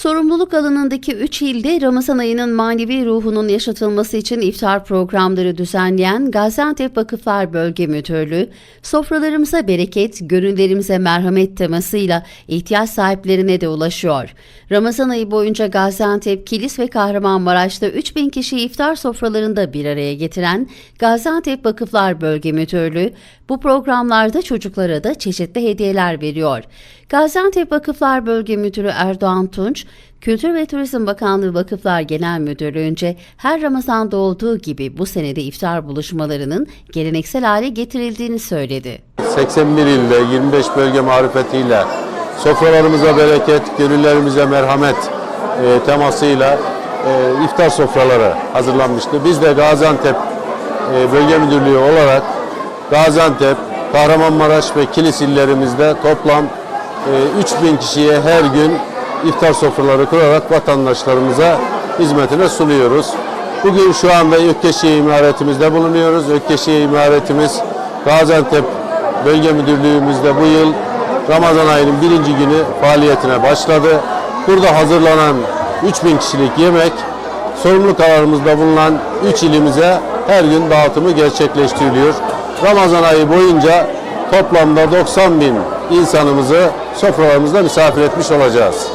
Sorumluluk alanındaki 3 ilde Ramazan ayının manevi ruhunun yaşatılması için iftar programları düzenleyen Gaziantep Vakıflar Bölge Müdürlüğü, sofralarımıza bereket, gönüllerimize merhamet temasıyla ihtiyaç sahiplerine de ulaşıyor. Ramazan ayı boyunca Gaziantep, Kilis ve Kahramanmaraş'ta 3000 kişiyi iftar sofralarında bir araya getiren Gaziantep Vakıflar Bölge Müdürlüğü, bu programlarda çocuklara da çeşitli hediyeler veriyor. Gaziantep Vakıflar Bölge Müdürü Erdoğan Tunç, Kültür ve Turizm Bakanlığı Vakıflar Genel Müdürlüğü'nce her Ramazan'da olduğu gibi bu senede iftar buluşmalarının geleneksel hale getirildiğini söyledi. 81 ilde 25 bölge marifetiyle sofralarımıza bereket, gönüllerimize merhamet e, temasıyla e, iftar sofraları hazırlanmıştı. Biz de Gaziantep e, Bölge Müdürlüğü olarak Gaziantep, Kahramanmaraş ve Kilis illerimizde toplam e, 3000 kişiye her gün iftar sofraları kurarak vatandaşlarımıza hizmetine sunuyoruz. Bugün şu anda Ökkeşiye imaretimizde bulunuyoruz. Ökkeşiye imaretimiz Gaziantep Bölge Müdürlüğümüzde bu yıl Ramazan ayının birinci günü faaliyetine başladı. Burada hazırlanan 3000 kişilik yemek sorumluluk alanımızda bulunan 3 ilimize her gün dağıtımı gerçekleştiriliyor. Ramazan ayı boyunca toplamda 90 bin insanımızı sofralarımızda misafir etmiş olacağız.